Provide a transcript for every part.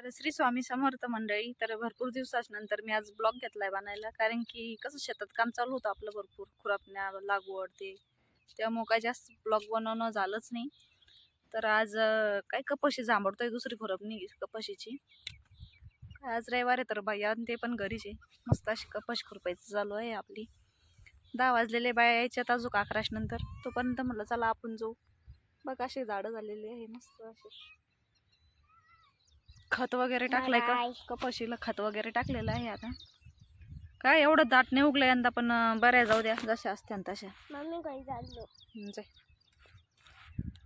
तर श्री स्वामी समर्थ मंडळी तर भरपूर दिवसानंतर मी आज ब्लॉग घेतलाय बनायला. कारण की कसं शेतात काम चालू होतं आपलं भरपूर खुरापण्या लागवड ते. त्यामुळं काय जास्त ब्लॉग बनवणं झालंच नाही. तर आज काय कपाशी जांभळतोय दुसरी खुरपणी कपाशीची. काय आज रविवार आहे तर बाई आणि ते पण घरीच आहे. मस्त अशी कपाशी खुरपायचं चालू आहे आपली. दहा वाजलेले बाया यायच्यात अजून अकराश नंतर. तोपर्यंत म्हटलं चला आपण जाऊ. बघ असे झाडं झालेले आहे मस्त असे खत वगैरे टाकलंय का. कपाशीला खत वगैरे टाकलेलं आहे आता? काय एवढं दाट नाही उगलं यंदा पण बऱ्या जाऊ द्या जशा असत्या तशा. म्हणजे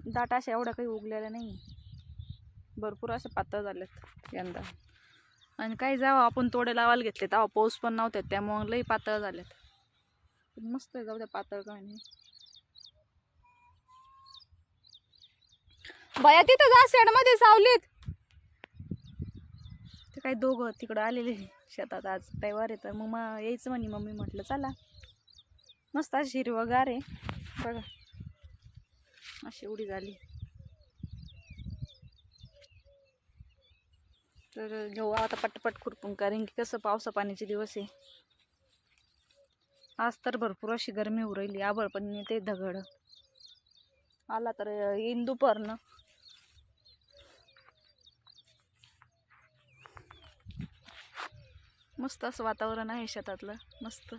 दाट अशा एवढ्या काही उगलेल्या नाही. भरपूर असे पातळ झालेत यंदा. आणि काही जावं आपण तोडे लावायला घेतले तेव्हा पाऊस पण नव्हते त्यामुळे लई पातळ झालेत. पण मस्त आहे जाऊ द्या पातळ नाही. बया तिथं जा शेडमध्ये सावलीत. काय काही दोघं तिकडं आलेले शेतात आज. रविवार आहे तर मग मग यायचं म्हणे मम्मी म्हटलं चला. मस्त अशी हिरवगार आहे. बघा. अशी उडी झाली. तर घेऊ आता पटपट खुरपून कारण की कसं पावसा पाण्याचे दिवस आहे. आज तर भरपूर अशी गरमी होऊ राहिली आबळ पण ते दगड. आला तर येईन दुपारनं. मस्त असं वातावरण आहे शेतातलं. मस्त.